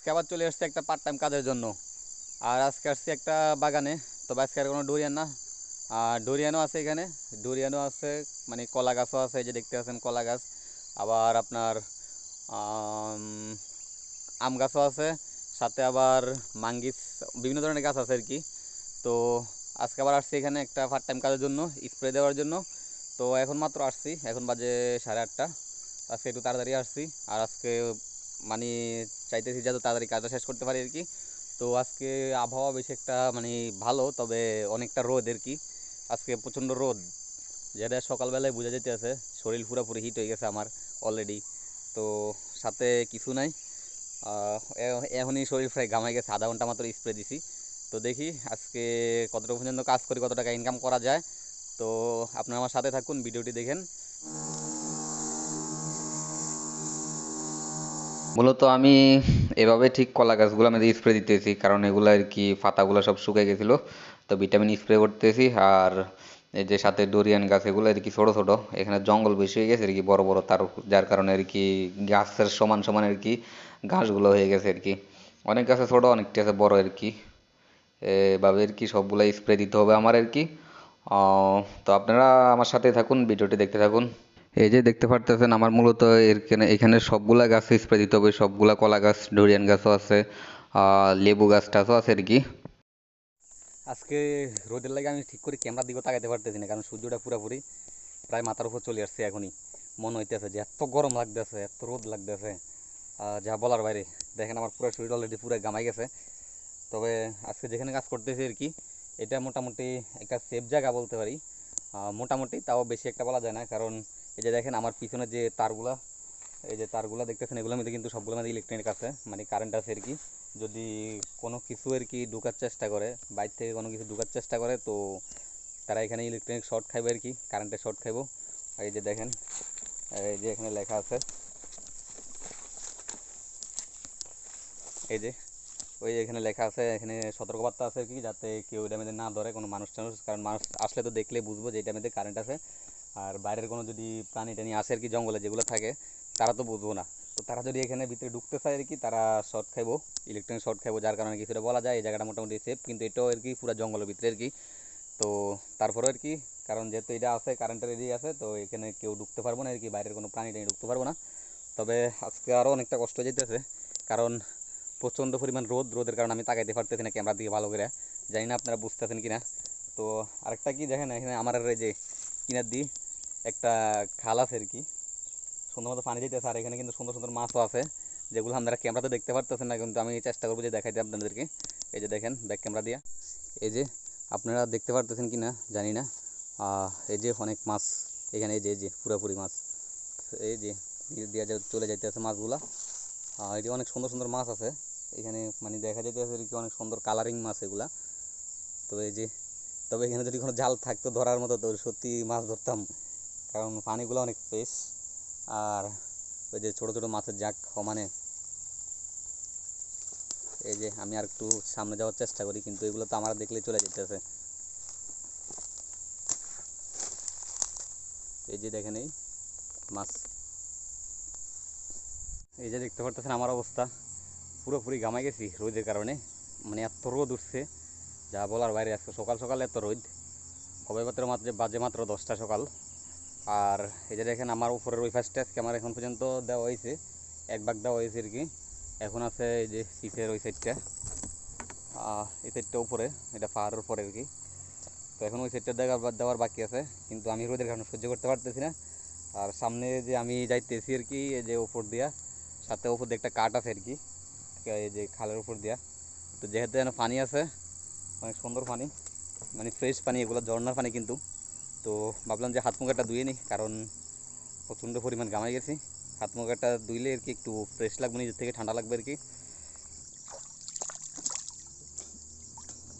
আজকে আবার চলে আসছে একটা পার্ট টাইম কাজের জন্য। আর আজকে আসছি একটা বাগানে, তবে আজকে আর কোনো ডুরিয়ান না। আর ডুরিয়ানও আছে এখানে। ডুরিয়ানও আছে মানে কলা গাছও আছে যে দেখতে পাচ্ছেন কলা গাছ। আবার আপনার, আম গাছও আছে। সাথে আবার মাঙ্গিস, বিভিন্ন ধরনের গাছ আছে আর কি। তো আজকে আবার আসছি এখানে একটা পার্ট টাইম কাজের জন্য স্প্রে দেওয়ার জন্য। তো এখন মাত্র আসছি, এখন বাজে সাড়ে আটটা। আজকে একটু তাড়াতাড়ি আসছি। আর আজকে মানে চাইতেছি যত তাড়াতাড়ি কাজটা শেষ করতে পারি আর কি। তো আজকে আবহাওয়া বেশি একটা মানে ভালো, তবে অনেকটা রোদ আর কি। আজকে প্রচণ্ড রোদ, যেটা সকালবেলায় বোঝা যেতে আছে শরীর পুরোপুরি হিট হয়ে গেছে আমার অলরেডি তো সাথে কিছু নাই এখনই শরীর প্রায় ঘামাই গেছে, আধা ঘণ্টা মাত্র স্প্রে দিছি। তো দেখি আজকে কতটা পর্যন্ত কাজ করি কত টাকা ইনকাম করা যায়। তো আপনারা আমার সাথে থাকুন, ভিডিওটি দেখেন। মূলত আমি এভাবে ঠিক কলা গাছগুলো আমি স্প্রে দিতেছি, কারণ এগুলো আর কি পাতাগুলো সব শুকিয়ে গেছিল, তো ভিটামিন স্প্রে করতেছি, আর এই যে সাথে ডোরিয়ান গাছ, এগুলো আর কি ছোটো ছোটো, এখানে জঙ্গল বেশি হয়ে গেছে আর কি, বড় বড় তার, যার কারণে আর কি গাছের সমান সমান আর কি ঘাসগুলো হয়ে গেছে আর কি। অনেক গাছে ছোটো, অনেকটি আছে বড় আর কি, এভাবে আর কি সবগুলো স্প্রে দিতে হবে আমার আর কি। তো আপনারা আমার সাথে থাকুন, ভিডিওটি দেখতে থাকুন। এই যে দেখতে পারতেছেন, আমার মূলত এখানে এখানে সবগুলা গাছ স্প্রে দিতে হবে। সবগুলা কলা গাছ ডোরিয়ান গাছও আছে লেবু গাছ টাছও আছে আর কি। আজকে রোদের লাগে আমি ঠিক করে ক্যামেরার দিকে তাকাইতে পারতেছি না, কারণ সূর্যটা পুরোপুরি প্রায় মাথার উপর চলে আসছে এখনই। মনে হইতেছে যে এত গরম লাগতেছে, এত রোদ লাগতেছে। যা বলার বাইরে, দেখেন আমার পুরো শরীর অলরেডি পুরো গামাই গেছে। তবে আজকে যেখানে কাজ করতেছি আর কি, এটা মোটামুটি একটা সেফ জায়গা বলতে পারি। মোটামুটি তাও বেশি একটা বলা যায় না, কারণ এই যে দেখেন, আমার পিছনে যে তারগুলা, এই যে তারগুলা দেখতেছেন, এগুলোর মধ্যে কিন্তু সবগুলোর মধ্যে ইলেকট্রনিক আছে মানে কারেন্ট আছে আর কি। যদি কোনো কিছু আর কি ঢোকার চেষ্টা করে, বাইর থেকে কোনো কিছু ঢোকার চেষ্টা করে, তো তারা এখানে ইলেকট্রনিক শর্ট খাইবে আর কি কারেন্টের শর্ট খাইবো। এই যে দেখেন, এই যে এখানে লেখা আছে। এই যে, ওই এখানে লেখা আছে, এখানে সতর্কবার্তা আছে কি, যাতে কেউ এটার মধ্যে না ধরে কোনো মানুষ টানুষ কারণ মানুষ আসলে তো দেখলে বুঝব যে এটার মধ্যে কারেন্ট আছে। আর বাইরের কোনো যদি প্রাণী টানি আসে আর কি জঙ্গলে যেগুলো থাকে, তারা তো বুঝব না। তো তারা যদি এখানে ভিতরে ঢুকতে চায় আর কি, তারা শর্ট খাইবো ইলেকট্রনিক শর্ট খাইবো, যার কারণে কিছুটা বলা যায়, এই জায়গাটা মোটামুটি সেফ কিন্তু এটাও আর কি পুরো জঙ্গলের ভিতরে আর কি। তো তারপরে আর কি, কারণ যেহেতু এটা আছে কারেন্টের এরিয়া আছে, তো এখানে কেউ ঢুকতে পারব না আর কি, বাইরের কোনো প্রাণী টানি ঢুকতে পারব না। তবে আজকে আরও অনেকটা কষ্ট যেতেছে কারণ প্রচণ্ড পরিমাণ রোদ, রোদের কারণে আমি তাকাইতে পারতেছি না ক্যামেরার দিকে ভালো করে। জানি না আপনারা বুঝতেছেন কি না তো আরেকটা কি দেখেন, এখানে আমার এই যে কিনার দিই। একটা খাল আছে আর কি। সুন্দর মতো পানি দিতেছে আর এখানে কিন্তু সুন্দর সুন্দর মাছও আছে। যেগুলো আপনারা ক্যামেরাতে দেখতে পারতেছেন না, কিন্তু আমি চেষ্টা করব যে দেখাইতে আপনাদেরকে। এই যে দেখেন ব্যাক ক্যামেরা দিয়া। এই যে, আপনারা দেখতে পারতেছেন কি না জানি না। এই যে অনেক মাছ। এখানে এই যে এই যে, পুরোপুরি মাছ। এই যে দিয়া চলে যাইতেছে মাছগুলা। এটি অনেক সুন্দর সুন্দর মাছ আছে। এখানে মানে দেখা যাইতেছে কি অনেক সুন্দর কালারিং মাছ এগুলা। তো এই যে তবে এখানে যদি কোনো জাল থাকতো ধরার মতো, তো সত্যি মাছ ধরতাম। কারণ পানিগুলো অনেক ফ্রেশ আর ওই যে ছোটো ছোটো মাছের জাক সমানে। এই যে আমি আর একটু সামনে যাওয়ার চেষ্টা করি, কিন্তু এগুলো তো আমার দেখলেই চলে যেতেছে। এই যে দেখেন এই মাছ। এই যে দেখতে পারতেছেন আমার অবস্থা। পুরোপুরি গামাই গেছি রোদের কারণে। মানে এত রোদ উঠছে। যা বলার বাইরে আজকে সকাল সকাল এত রোদ। কবে মাত্র বাজে মাত্র দশটা সকাল। আর এই যে দেখেন আমার উপরের ওই ফার্স্টে আজকে আমার এখন পর্যন্ত দেওয়া হয়েছে। এক ভাগ দেওয়া হয়েছে আর কি। এখন আছে এই যে শীতের ওই সাইডটা। এই সাইডটা উপরে, এটা পাহাড়ের উপরে আর কি। তো এখন ওই সাইডটা দেওয়ার দেওয়ার বাকি আছে। কিন্তু আমি রোদের কারণে সহ্য করতে পারতেছি না। আর সামনে যে আমি যাইতেছি আর কি, এই যে উপর দিয়া, সাথে ওপর দিয়ে একটা কাঠ আছে আর কি। এই যে খালের উপর দিয়া। তো যেহেতু এখানে পানি আছে অনেক সুন্দর পানি মানে ফ্রেশ পানি, এগুলো ঝর্ণার পানি কিন্তু। তো ভাবলাম যে হাত মুখাটা ধুয়ে নিই কারণ প্রচণ্ড পরিমাণ গামাই গেছি। হাত মুখাটা ধুইলে আর কি একটু ফ্রেশ লাগবে, নিজের থেকে ঠান্ডা লাগবে আর কি।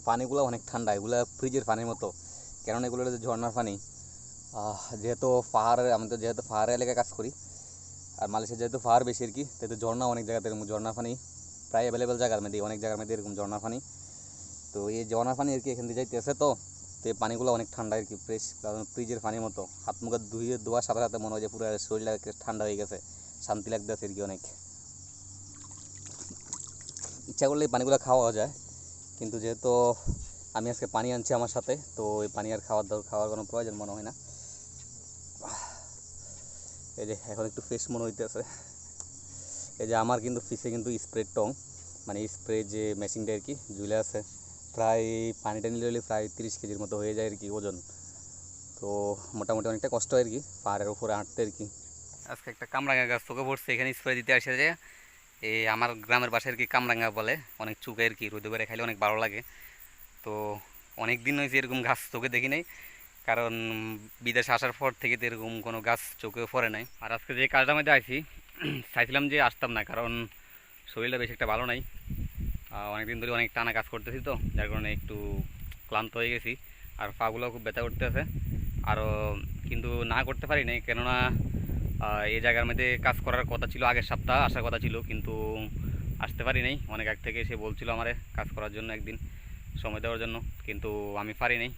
পানিগুলো অনেক ঠান্ডা, এগুলো ফ্রিজের পানির মতো। কেননা এগুলো হচ্ছে ঝর্ণার পানি। যেহেতু পাহাড়ে, আমি তো যেহেতু পাহাড়ে এলাকায় কাজ করি, আর মালয়েশিয়া যেহেতু পাহাড় বেশি আর কি সেহেতু ঝর্ণা অনেক জায়গাতে এরকম ঝর্ণার পানি, প্রায় অ্যাভেলেবেল জায়গার মধ্যে অনেক জায়গার মধ্যে এরকম ঝর্ণার পানি। তো এই ঝর্ণার পানি আর কি এখান দিয়ে যাইতেছে তো তো এই পানিগুলো অনেক ঠান্ডা আর কি ফ্রেশ কারণ ফ্রিজের পানির মতো। হাত মুখে ধুয়ে ধোয়ার সাথে সাথে মনে হয় যে পুরো শরীরটা ঠান্ডা হয়ে গেছে, শান্তি লাগতেছে আর কি অনেক। ইচ্ছা করলে এই পানিগুলো খাওয়া যায়, কিন্তু যেহেতু আমি আজকে পানি আনছি আমার সাথে, তো এই পানি আর খাওয়ার দর, খাওয়ার কোনো প্রয়োজন মনে হয় না। এই যে এখন একটু ফ্রেশ মনে হইতেছে। এই যে আমার কিন্তু ফিসে কিন্তু স্প্রে টং মানে স্প্রে যে মেশিনটা আর কি, ঝুলে আছে। প্রায় পানিটা নিলে হলে প্রায় তিরিশ কেজির মতো হয়ে যায় আর কি ওজন। তো মোটামুটি অনেকটা কষ্ট আর কি, পাহাড়ের উপরে হাঁটতে আর কি। আজকে একটা কামরাঙ্গা গাছ তোকে পড়ছে এখানে স্প্রে দিতে আসে যে এই আমার গ্রামের বাসায় আর কি কামরাঙ্গা বলে, অনেক চুকে আর কি, রোদে করে খাইলে অনেক ভালো লাগে। তো অনেক দিন হয়েছে এরকম গাছ চোখে দেখি নাই, কারণ বিদেশে আসার পর থেকে তো এরকম কোনো গাছ চোখে পড়ে নাই। আর আজকে যে কাজটার মধ্যে আছি চাইছিলাম যে আসতাম না, কারণ শরীরটা বেশি একটা ভালো নাই। অনেক দিন ধরে অনেক টানা কাজ করতেছি তো, যার কারণে একটু ক্লান্ত হয়ে গেছি। আর পাগুলো খুব ব্যথা করতেছে। আরও কিন্তু না করতে পারি নাই, কেননা এই জায়গার মধ্যে কাজ করার কথা ছিল, আগের সপ্তাহ আসার কথা ছিল, কিন্তু আসতে পারি নাই। অনেক আগ থেকে সে বলছিল আমারে কাজ করার জন্য একদিন, সময় দেওয়ার জন্য, কিন্তু আমি পারি নাই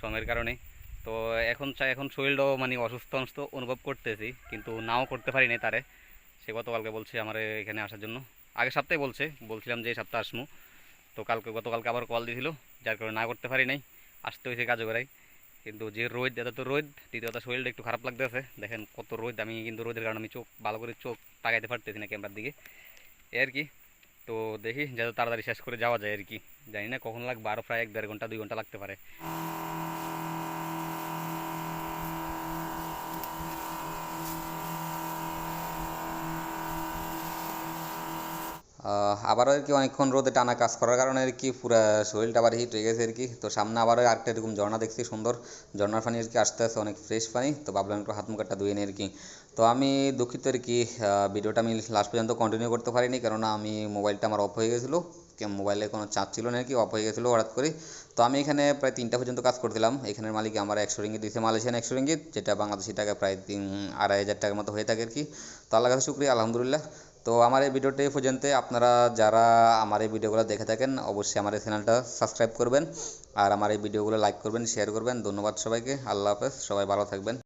সময়ের কারণে। তো এখন চাই এখন শরীরটাও মানে অসুস্থ অসুস্থ অনুভব করতেছি, কিন্তু নাও করতে পারি নাই তারে। সে গতকালকে বলছে আমার এখানে আসার জন্য। আগের সপ্তাহে বলছে, বলছিলাম যে এই সপ্তাহে আসমু। তো কালকে, গতকালকে আবার কল দিয়েছিল, যার কারণে না করতে পারি নাই, আসতে হয়েছে কাজে বেড়াই কিন্তু যে রোদ এত তো রোদ দ্বিতীয়ত শরীরটা একটু খারাপ লাগতেছে। দেখেন কত রোদ, আমি কিন্তু রোদের কারণে আমি চোখ, ভালো করে চোখ তাকাইতে পারতেছি না ক্যামেরার দিকে। এই আর কি, তো দেখি, যাতে তাড়াতাড়ি শেষ করে যাওয়া যায় আর কি। জানি না কখন লাগবে আরও প্রায় এক দেড় ঘণ্টা, দুই ঘণ্টা লাগতে পারে। আহ, আবারও আর কি অনেকক্ষণ রোদে টানা কাজ করার কারণে আর কি পুরো শরীরটা আবার হিট হয়ে গেছে আর কি। তো সামনে আবার আরেকটা এরকম ঝর্ণা দেখছি সুন্দর ঝর্ণার পানি আর কি আসতে আসতে অনেক ফ্রেশ পানি। তো ভাবলাম একটু হাত মুখটা ধুয়ে নিই আর কি। তো আমি দুঃখিত আর কি ভিডিওটা আমি লাস্ট পর্যন্ত কন্টিনিউ করতে পারিনি কেননা আমি মোবাইলটা আমার অফ হয়ে গেছিল। মোবাইলে কোনো চার্জ ছিল না কি অফ হয়ে গেছিল হঠাৎ করে তো আমি এখানে প্রায় তিনটা পর্যন্ত কাজ করছিলাম। এখানের মালিক আমার একশো রিঙ্গিত দিয়েছে মালয়েশিয়ান একশো রিঙ্গিত যেটা বাংলাদেশি টাকা প্রায় তিন আড়াই হাজার টাকার মতো হয়ে থাকে আর কি। তো আল্লাহ কাছে শুক্রিয়া আলহামদুলিল্লাহ। তো আমার এই ভিডিওটি পর্যন্ত আপনারা যারা আমার এই ভিডিওগুলো দেখে থাকেন, অবশ্যই আমার এই চ্যানেলটা সাবস্ক্রাইব করবেন। আর আমার এই ভিডিওগুলো লাইক করবেন শেয়ার করবেন। ধন্যবাদ সবাইকে। আল্লাহ হাফেজ। সবাই ভালো থাকবেন।